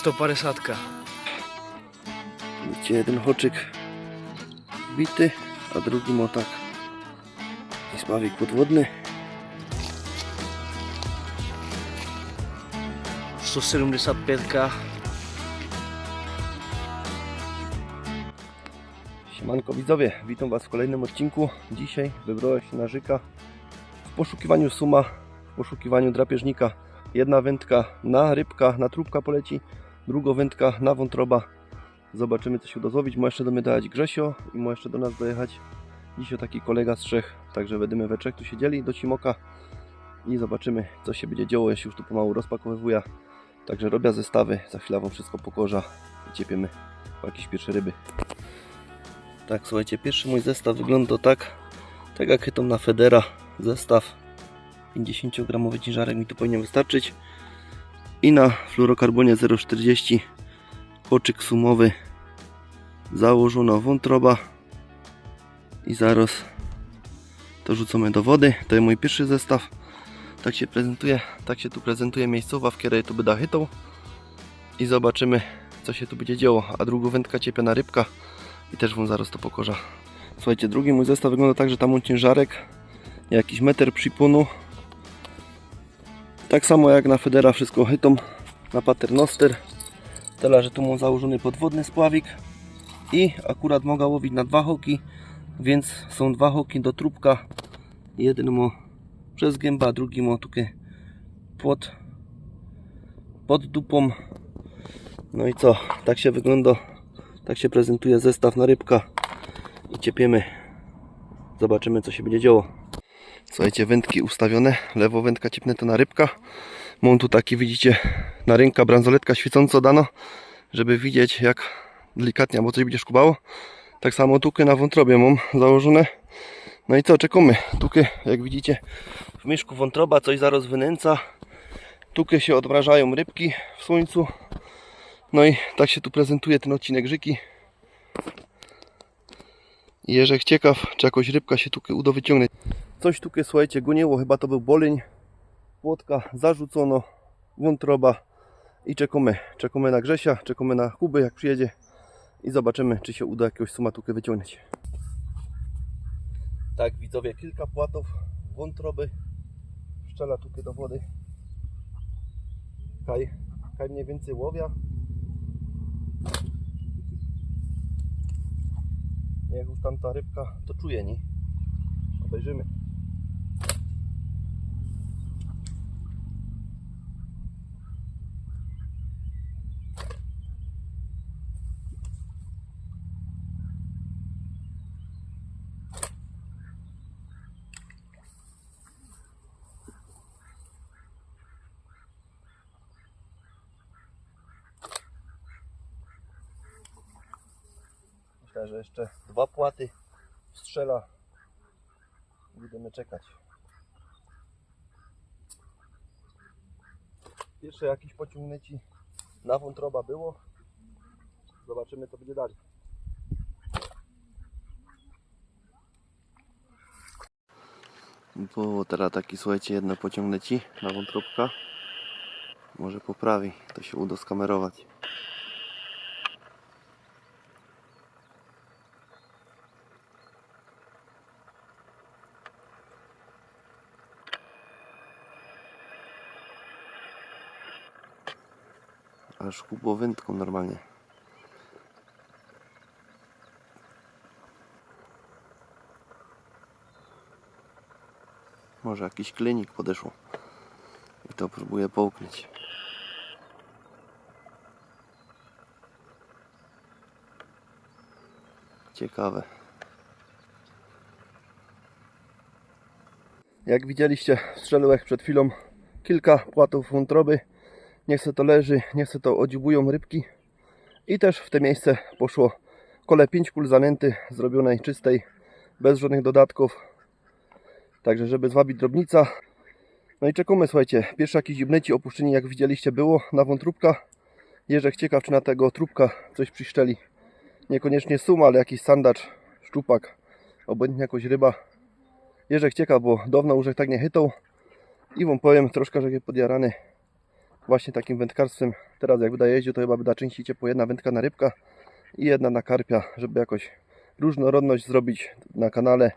150. Widzicie, jeden hoczyk bity, a drugi motak. I spawik podwodny. 175. Siemanko widzowie, witam Was w kolejnym odcinku. Dzisiaj wybrałem się na Żyka w poszukiwaniu suma, w poszukiwaniu drapieżnika. Jedna wędka na rybka, na trubka poleci, druga wędka na wątroba. Zobaczymy co się uda złowić. Ma jeszcze do mnie dojechać Grzesio i ma jeszcze do nas dojechać dzisiaj taki kolega z Czech. Także będziemy we trzech tu siedzieli do Cimoka i zobaczymy co się będzie działo. Ja się już tu pomału rozpakowywuję. Także robię zestawy, za chwilę Wam wszystko pokorza i ciepiemy jakieś pierwsze ryby. Tak, słuchajcie, pierwszy mój zestaw wygląda tak, tak jak chytą na Federa. Zestaw 50 gramowy ciężarek mi tu powinien wystarczyć. I na fluorokarbonie 0,40 koczyk sumowy założona wątroba i zaraz to rzucamy do wody. To jest mój pierwszy zestaw. Tak się prezentuje, tak się tu prezentuje miejscowa, w której to będę chytą. I zobaczymy co się tu będzie działo. A drugą wędka ciepiana rybka i też wam zaraz to pokorza. Słuchajcie, drugi mój zestaw wygląda tak, że tam mam ciężarek, jakiś meter przypunu. Tak samo jak na Federa wszystko chytą na paternoster. Tyle, że tu mam założony podwodny spławik i akurat mogę łowić na dwa hoki, więc są dwa hoki do trubka. Jeden mu przez gęba, drugi mu tutaj pod, pod dupą. No i co? Tak się wygląda tak się prezentuje zestaw na rybka i ciepiemy. Zobaczymy co się będzie działo. Słuchajcie, wędki ustawione. Lewo wędka ciepnę to na rybka. Mam tu taki, widzicie, na rynka bransoletka świecąco dano, żeby widzieć jak delikatnie, bo coś będzie szkubało. Tak samo tuky na wątrobie mam założone. No i co, czekamy. Tuky, jak widzicie, w mieszku wątroba coś zaraz wynęca. Tuky się odmrażają rybki w słońcu. No i tak się tu prezentuje ten odcinek Żyki. I Jerzek ciekaw, czy jakoś rybka się tu uda wyciągnąć. Coś tu, słuchajcie, goniło, chyba to był boleń. Płotka zarzucono, wątroba i czekamy. Czekamy na Grzesia, czekamy na Kuby jak przyjedzie i zobaczymy, czy się uda jakiegoś sumatukę wyciągnąć. Tak, widzowie, kilka płatów wątroby szczela tukę do wody. Kaj, kaj mniej więcej łowia. Jak już tam ta rybka to czuje, nie? Obejrzymy. Myślę, że jeszcze dwa płaty strzela. Będziemy czekać. Pierwsze jakieś pociągnięci na wątroba było. Zobaczymy co będzie dalej. Było teraz taki, słuchajcie, jedno pociągnęci na wątróbka. Może poprawi, to się uda skamerować. Aż kubło wędką normalnie. Może jakiś klinik podeszło. I to próbuję połknąć. Ciekawe. Jak widzieliście, strzeliłem przed chwilą kilka płatów wątroby. Niech se to leży, niech se to odziubują rybki. I też w te miejsce poszło kole 5 kul zanęty, zrobionej czystej, bez żadnych dodatków. Także żeby zwabić drobnica. No i czekamy, słuchajcie, pierwsze jakieś dziubnęci opuszczeni, jak widzieliście, było na wątróbka. Jerzek ciekaw, czy na tego trubka coś przyszczeli. Niekoniecznie suma, ale jakiś sandacz, szczupak, obojętnie jakoś ryba. Jerzek ciekaw, bo dawno już tak nie chytał. I wam powiem troszkę, że podjarany właśnie takim wędkarstwem. Teraz jak będę jeździł, to chyba będę częściej ciepło jedna wędka na rybka i jedna na karpia, żeby jakoś różnorodność zrobić na kanale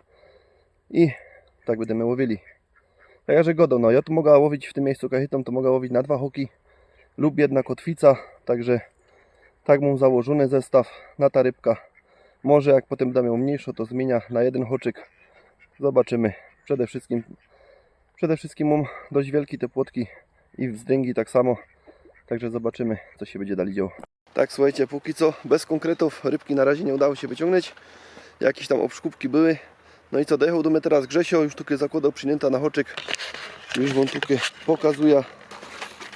i tak będziemy łowili. Tak jak że godą, no ja tu mogę łowić w tym miejscu kachytą, to mogę łowić na dwa hoki lub jedna kotwica, także tak mam założony zestaw na ta rybka. Może jak potem będę miał mniejszą, to zmienia na jeden hoczyk. Zobaczymy. Przede wszystkim, przede wszystkim mam dość wielkie te płotki i wzdęgi tak samo. Także zobaczymy, co się będzie dali działo. Tak, słuchajcie, póki co bez konkretów rybki na razie nie udało się wyciągnąć. Jakieś tam obszkubki były. No i co, dojechał do mnie teraz Grzesio, już tutaj zakładał przynęta na hoczyk. Już wam tutaj pokazuję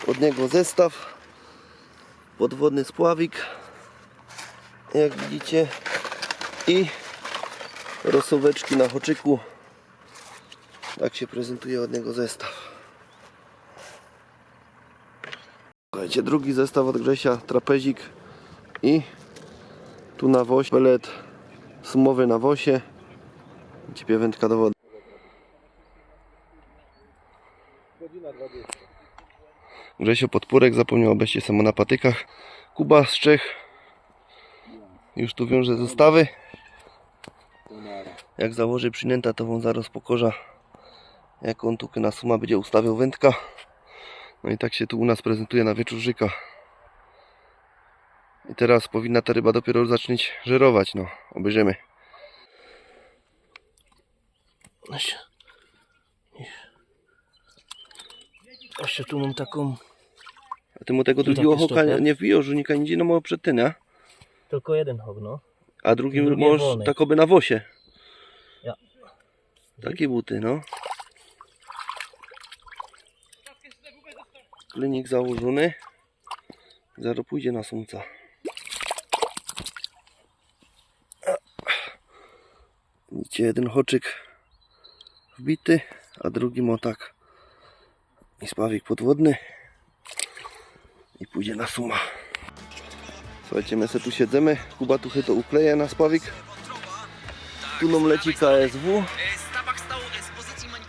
od niego zestaw. Podwodny spławik. Jak widzicie. I rosóweczki na hoczyku. Tak się prezentuje od niego zestaw. Słuchajcie, drugi zestaw od Grzesia, trapezik i tu na woś pelet sumowy na wosie. Ciepie wędka do wody. Grzesio Podpórek zapomniał obejście samo na patykach. Kuba z Czech już tu wiąże zestawy. Jak założy przynęta, to wam zaraz pokorza on tu na suma będzie ustawiał wędka. No i tak się tu u nas prezentuje na wieczór żyka. I teraz powinna ta ryba dopiero zacząć żerować, no. Obejrzymy. Jeszcze, jeszcze tu mam taką, A ty mu tego drugiego hoka stoper. nie wbiją, żunika nigdzie, no mało przed tym, nie? tylko jeden hok, no. A drugim możesz tak oby na wosie. Ja. Takie buty, no. Klinik założony. Zaraz pójdzie na sumca. Widzicie, jeden hoczyk wbity, a drugi motak i spawik podwodny i pójdzie na suma. Słuchajcie, my se tu siedzimy, Kuba tu to ukleje na spawik. Tu nam leci KSW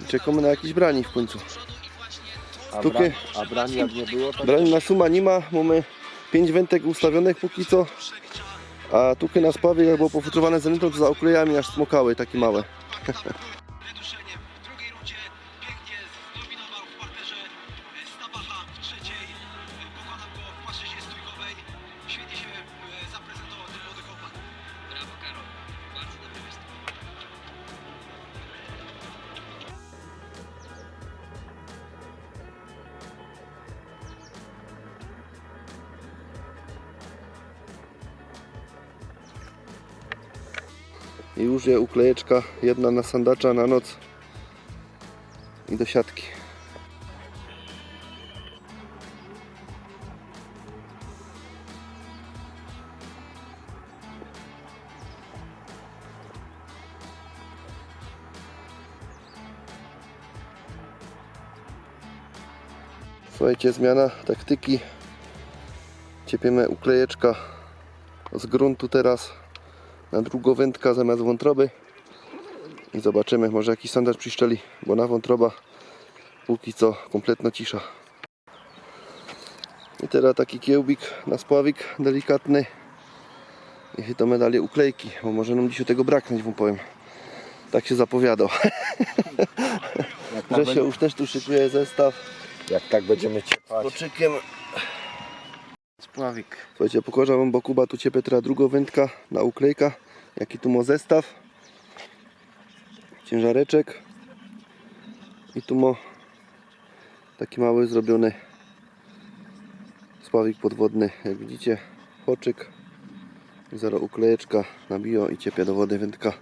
i czekamy na jakiś brani w końcu. A, Tukie. bra, a brani jak nie było, to Brani na suma nie ma, mamy 5 wętek ustawionych póki co. A tukie na spawik jak było pofutrowane zenitą, to za oklejami aż smokały, takie małe. I je uklejeczka, jedna na sandacza na noc i do siatki. Słuchajcie, zmiana taktyki. Ciepiemy uklejeczka z gruntu teraz na drugą wędkę zamiast wątroby i zobaczymy, może jakiś sandacz przyszczeli, bo na wątroba póki co kompletna cisza. I teraz taki kiełbik na spławik delikatny i to medalię uklejki, bo może nam dzisiaj tego braknąć, wam powiem. Tak się zapowiadał. Że się już też tu szykuje zestaw jak tak będziemy ciepać. koczykiem. Spławik. Słuchajcie, pokażę wam, bo Kuba tu ciepie teraz drugą wędka na uklejka. Jaki tu ma zestaw. Ciężareczek. I tu ma taki mały zrobiony spławik podwodny. Jak widzicie, hoczyk. I zaraz uklejeczka na bio i ciepie do wody wędka.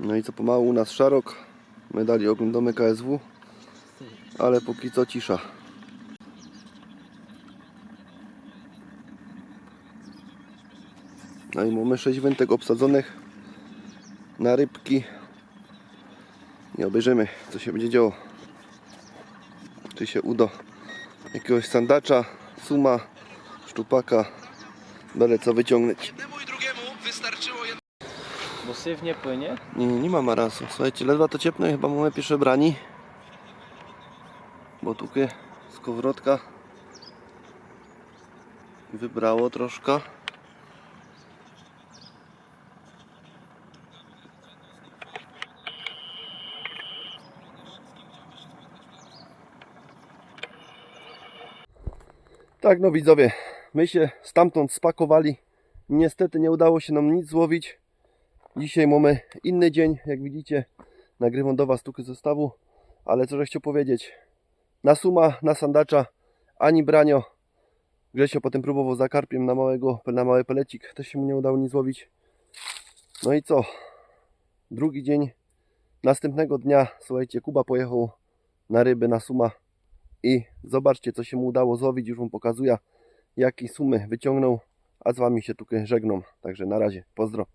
No i co pomału u nas szarok. My dali oglądamy KSW. Ale póki co cisza. No i mamy 6 wętek obsadzonych na rybki. I obejrzymy, co się będzie działo. Czy się uda jakiegoś sandacza, suma, szczupaka, byle co wyciągnąć. Jednemu i drugiemu wystarczyło jedno. Bo syf nie płynie? Nie, nie, nie ma marasu. Słuchajcie, ledwa to ciepnę, chyba mamy pierwsze brani. Bo tu skowrotka wybrało troszkę. Tak, no widzowie, my się stamtąd spakowali. Niestety nie udało się nam nic złowić. Dzisiaj mamy inny dzień, jak widzicie. Nagrywam do Was sztukę zestawu, ale co chciał powiedzieć. Na suma, na sandacza, ani branio. Grzesio potem próbował za karpiem na, małego, na mały pelecik, też się mu nie udało nic złowić. No i co? Drugi dzień. Następnego dnia, słuchajcie, Kuba pojechał na ryby, na suma i zobaczcie, co się mu udało złowić. Już Wam pokazuję, jakie sumy wyciągnął, a z Wami się tutaj żegnam. Także na razie, pozdro.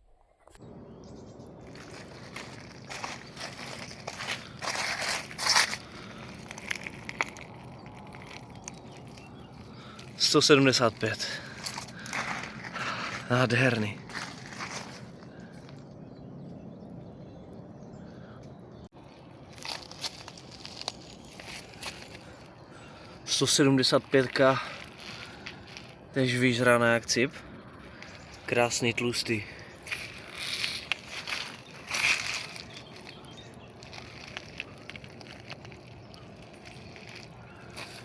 Sto sedmdesát pět. Nádherný. Sto sedmdesát pětka. Tež vyžraná jak cip. Krásný tlustý.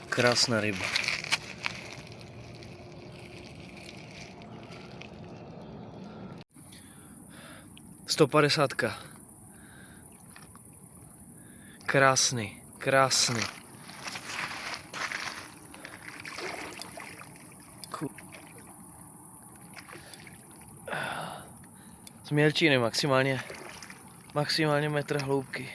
Krásná ryba. 150. Krásný, krásný. Z mělčiny maximálně, maximálně metr hloubky.